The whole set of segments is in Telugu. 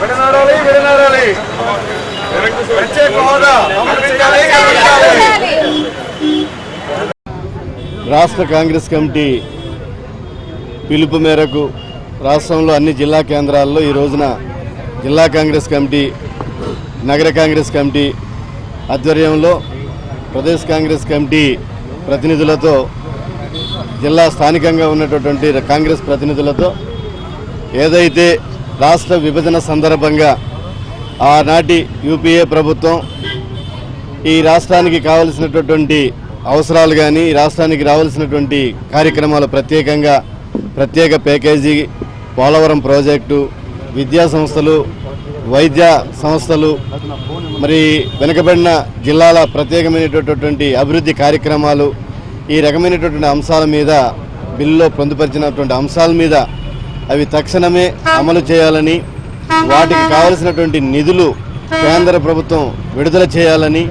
విడనాడాలి విడనాడాలి ప్రత్యేక హోదా అమలు చేయాలి రాష్ట్ర కాంగ్రెస్ కమిటీ పిలుపు మేరకు రాష్ట్రంలో అన్ని జిల్లా కేంద్రాల్లో ఈ రోజున జిల్లా కాంగ్రెస్ కమిటీ నగర కాంగ్రెస్ కమిటీ ఆధ్వర్యంలో ప్రదేశ్ కాంగ్రెస్ కమిటీ ప్రతినిధులతో జిల్లా స్థానికంగా ఉన్నటువంటి కాంగ్రెస్ ప్రతినిధులతో ఏదైతే రాష్ట్ర విభజన సందర్భంగా ఆనాటి యూపీఏ ప్రభుత్వం ఈ రాష్ట్రానికి కావలసినటువంటి అవసరాలు కానీ రాష్ట్రానికి రావాల్సినటువంటి కార్యక్రమాలు ప్రత్యేకంగా ప్రత్యేక ప్యాకేజీ పోలవరం ప్రాజెక్టు విద్యా సంస్థలు వైద్య సంస్థలు మరి వెనుకబడిన జిల్లాల ప్రత్యేకమైనటువంటి అభివృద్ధి కార్యక్రమాలు ఈ రకమైనటువంటి అంశాల మీద బిల్లులో పొందుపరిచినటువంటి అంశాల మీద అవి తక్షణమే అమలు చేయాలని వాటికి కావలసినటువంటి నిధులు కేంద్ర ప్రభుత్వం విడుదల చేయాలని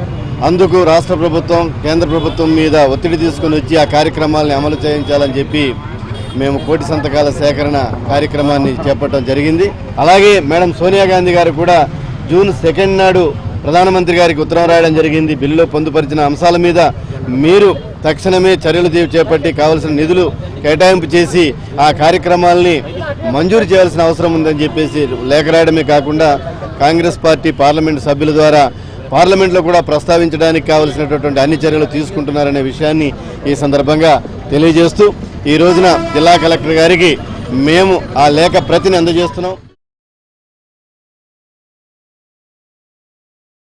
అందుకు రాష్ట్ర ప్రభుత్వం కేంద్ర ప్రభుత్వం మీద ఒత్తిడి తీసుకొని వచ్చి ఆ కార్యక్రమాలను అమలు చేయించాలని చెప్పి మేము కోటి సంతకాల సేకరణ కార్యక్రమాన్ని చేపట్టడం జరిగింది. అలాగే మేడం సోనియా గాంధీ గారు కూడా జూన్ సెకండ్ నాడు ప్రధానమంత్రి గారికి ఉత్తరం రాయడం జరిగింది. బిల్లులో పొందుపరిచిన అంశాల మీద మీరు తక్షణమే చర్యలు చేపట్టి కావలసిన నిధులు కేటాయింపు చేసి ఆ కార్యక్రమాల్ని మంజూరు చేయాల్సిన అవసరం ఉందని చెప్పేసి లేఖ రాయడమే కాకుండా కాంగ్రెస్ పార్టీ పార్లమెంటు సభ్యుల ద్వారా పార్లమెంట్లో కూడా ప్రస్తావించడానికి కావలసినటువంటి అన్ని చర్యలు తీసుకుంటున్నారనే విషయాన్ని ఈ సందర్భంగా తెలియజేస్తూ ఈ రోజున జిల్లా కలెక్టర్ గారికి మేము ఆ లేఖ ప్రతిని అందజేస్తున్నాం.